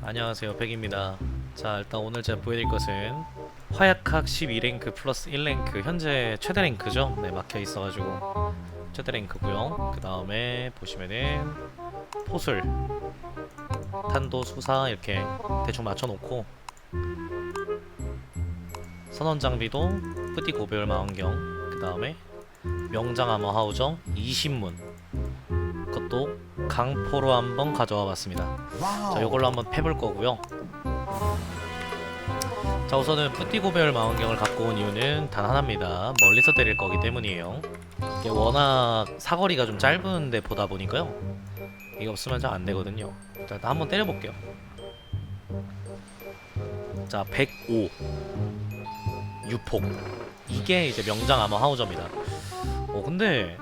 안녕하세요 백입니다. 자 일단 오늘 제가 보여드릴 것은 화약학 12랭크 플러스 1랭크 현재 최대 랭크죠? 네 막혀 있어가지고 최대 랭크고요. 그 다음에 보시면은 포술 탄도 수사 이렇게 대충 맞춰놓고 선원 장비도 뿌띠 고배열 망원경 그 다음에 명장 아머 하우정 20문. 그 것도 강포로 한번 가져와 봤습니다 자, 이걸로 한번 패볼 거고요. 자, 우선은 뿌띠고별 망원경을 갖고 온 이유는 단 하나입니다. 멀리서 때릴 거기 때문이에요. 이게 워낙 사거리가 좀 짧은데 보다 보니까요. 이게 없으면 잘 안 되거든요. 자, 일단 한번 때려볼게요. 자, 105 유폭. 이게 이제 명장 아머 하우저입니다. 어, 근데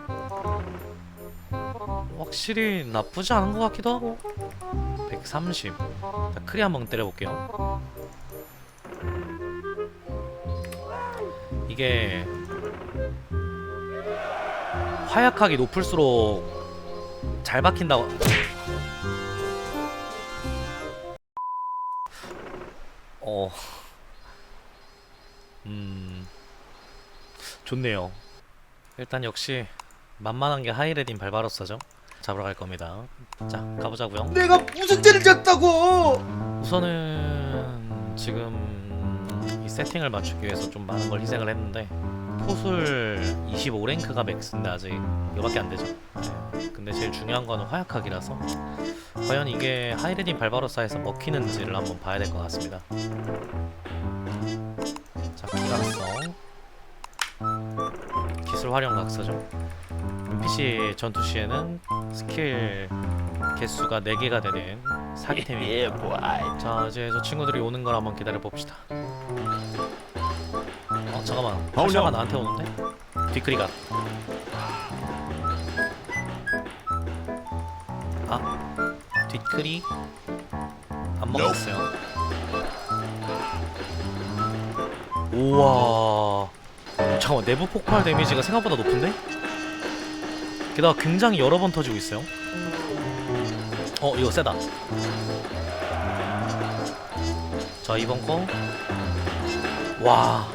확실히 나쁘지 않은 것 같기도 하고. 130 자, 크리 한번 때려볼게요. 이게 화약하기 높을수록 잘 박힌다고. 어... 음... 좋네요. 일단 역시 만만한 게 하이레딘 발바로스죠 잡으러 갈 겁니다. 자 가보자고요. 내가 무슨 죄를 졌다고? 우선은 지금 이 세팅을 맞추기 위해서 좀 많은 걸 희생을 했는데 포술 25랭크가 맥스인데 아직 이거밖에 안 되죠. 네. 근데 제일 중요한 거는 화약학이라서 과연 이게 하이레딘 발바로사에서 먹히는지를 한번 봐야 될 것 같습니다. 자 기각성 기술 활용 각서죠 NPC 전투 시에는 스킬 개수가 4개가 되는 사기템입니다 자 이제 저 친구들이 오는 걸 한번 기다려 봅시다. 어 잠깐만 화샤가 나한테 오는데? 뒤크리가 아 뒤크리 안 먹었어요. 우와 잠깐만 내부 폭발 데미지가 생각보다 높은데? 게다가 굉장히 여러 번 터지고 있어요. 어 이거 세다. 자 이번 거. 와.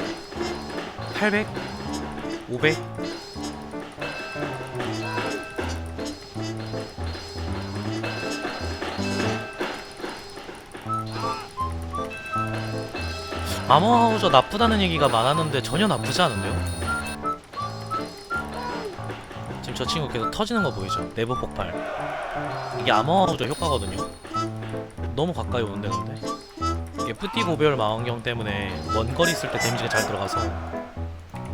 800 500 아머하우저 나쁘다는 얘기가 많았는데 전혀 나쁘지 않은데요? 저 친구 계속 터지는 거 보이죠? 내부 폭발 이게 아머하우저 효과거든요 너무 가까이 오는데 근데 이게 뿌띠 고별 망원경 때문에 먼 거리 있을 때 데미지가 잘 들어가서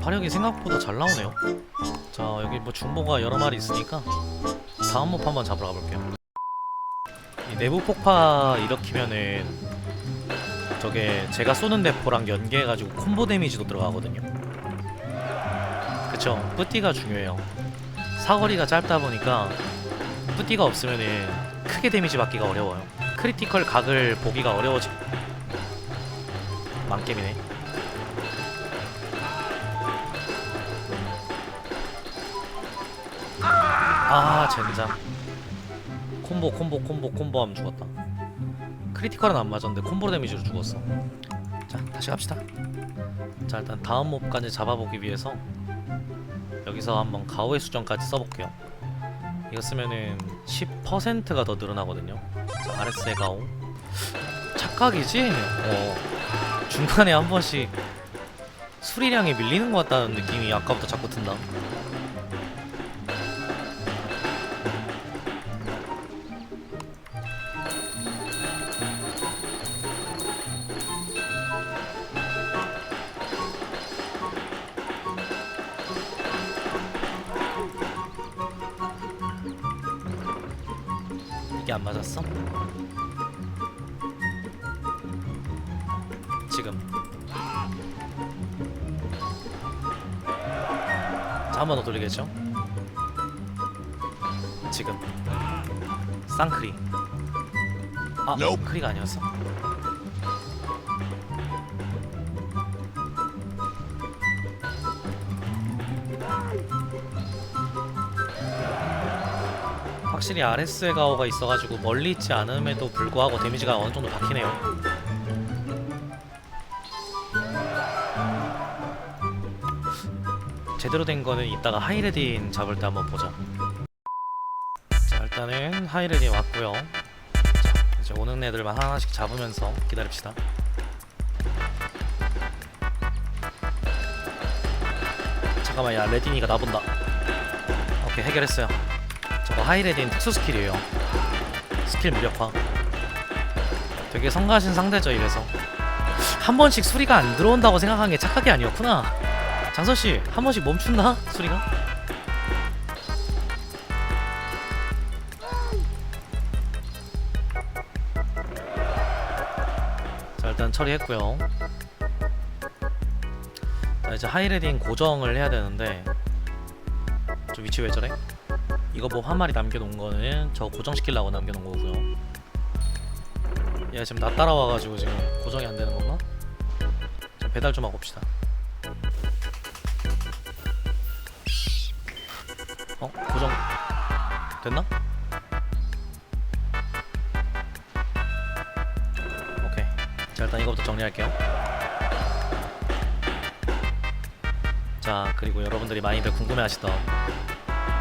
화력이 생각보다 잘 나오네요. 자 여기 뭐 중보가 여러 마리 있으니까 다음 몹 한번 잡으러 가볼게요. 이 내부 폭파 일으키면은 저게 제가 쏘는 대포랑 연계해가지고 콤보 데미지도 들어가거든요. 그쵸? 뿌띠가 중요해요. 사거리가 짧다 보니까 뿌띠가 없으면은 크게 데미지 받기가 어려워요. 크리티컬 각을 보기가 어려워지. 망게임이네. 아 젠장. 콤보 콤보 콤보 콤보 하면 죽었다. 크리티컬은 안 맞았는데 콤보 데미지로 죽었어. 자 다시 갑시다. 자 일단 다음 몹까지 잡아보기 위해서 여기서 한번 가오의 수정까지 써볼게요. 이거 쓰면은 10%가 더 늘어나거든요. 자 RS의 가오. 착각이지? 어 중간에 한 번씩 수리량이 밀리는 것 같다는 느낌이 아까부터 자꾸 든다. 이게 안 맞았어? 지금. 자, 한 번 더 돌리겠죠? 지금. 쌍크리. 아 크리가 아니었어 확실히 RS의 가오가 있어가지고 멀리 있지 않음에도 불구하고 데미지가 어느 정도 박히네요. 제대로 된 거는 이따가 하이레딘 잡을 때 한번 보자. 자 일단은 하이레딘 왔고요. 자 이제 오는 애들만 하나씩 잡으면서 기다립시다. 잠깐만 야 레딘이가 나본다. 오케이 해결했어요. 저거 하이레딘 특수 스킬이에요. 스킬 무력화. 되게 성가신 상대죠 이래서. 한 번씩 수리가 안 들어온다고 생각한 게 착각이 아니었구나. 장서 씨, 한 번씩 멈춘다 수리가? 자 일단 처리했고요. 자 이제 하이레딘 고정을 해야 되는데 저 위치 왜 저래? 이거 뭐 한 마리 남겨놓은 거는 저 고정시키려고 남겨놓은 거고요. 얘 지금 나 따라와가지고 지금 고정이 안 되는 건가? 좀 배달 좀 하고 옵시다. 어? 고정 됐나? 오케이. 자 일단 이거부터 정리할게요. 자 그리고 여러분들이 많이들 궁금해하시던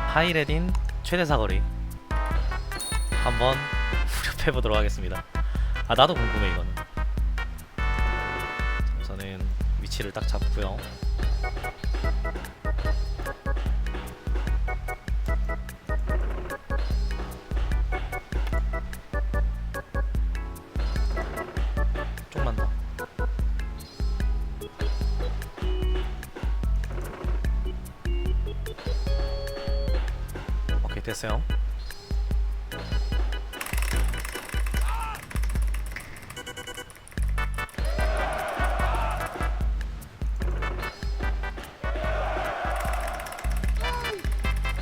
하이레딘 최대 사거리 한번 후렵해 보도록 하겠습니다. 아 나도 궁금해 이거는. 자, 우선은 위치를 딱 잡고요. 됐어요.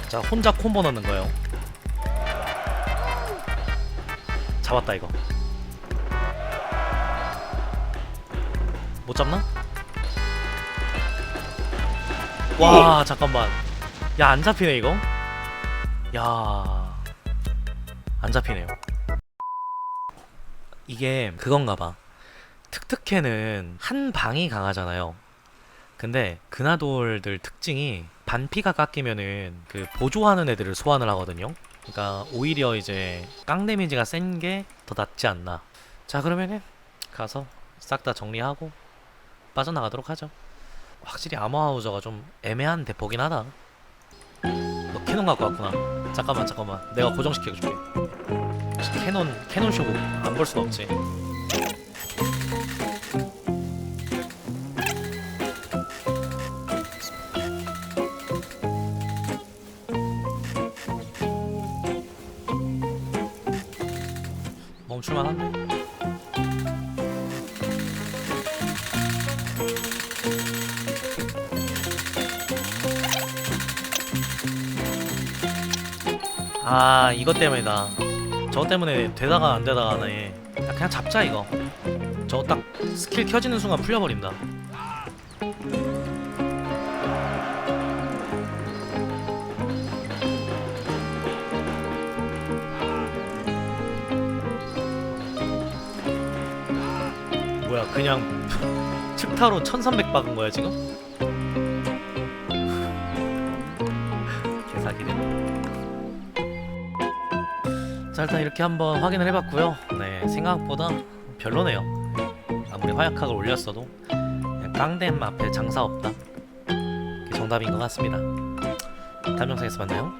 자 혼자 콤보 넣는 거예요. 잡았다 이거. 못 잡나? 와 잠깐만. 야 안 잡히네 이거. 야, 안 잡히네요. 이게 그건가 봐. 특특해는 한 방이 강하잖아요. 근데 그나돌들 특징이 반피가 깎이면은 그 보조하는 애들을 소환을 하거든요. 그러니까 오히려 이제 깡 데미지가 센 게 더 낫지 않나. 자 그러면은 가서 싹 다 정리하고 빠져나가도록 하죠. 확실히 아머하우저가 좀 애매한 대포긴 하다. 너 캐논 갖고 왔구나. 잠깐만 잠깐만. 내가 고정시켜 줄게. 혹시 캐논 캐논 쇼부 안볼 수가 없지. 멈출만 한데 아 이것 때문이다. 저 때문에 되다가 안 되다가 야, 그냥 잡자 이거. 저딱 스킬 켜지는 순간 풀려버린다. 뭐야 그냥 측타로 1300 박은 거야 지금? 개사기네 자 일단 이렇게 한번 확인을 해봤고요. 네 생각보다 별로네요. 아무리 화약학을 올렸어도 깡댐 앞에 장사 없다. 정답인 것 같습니다. 다음 영상에서 만나요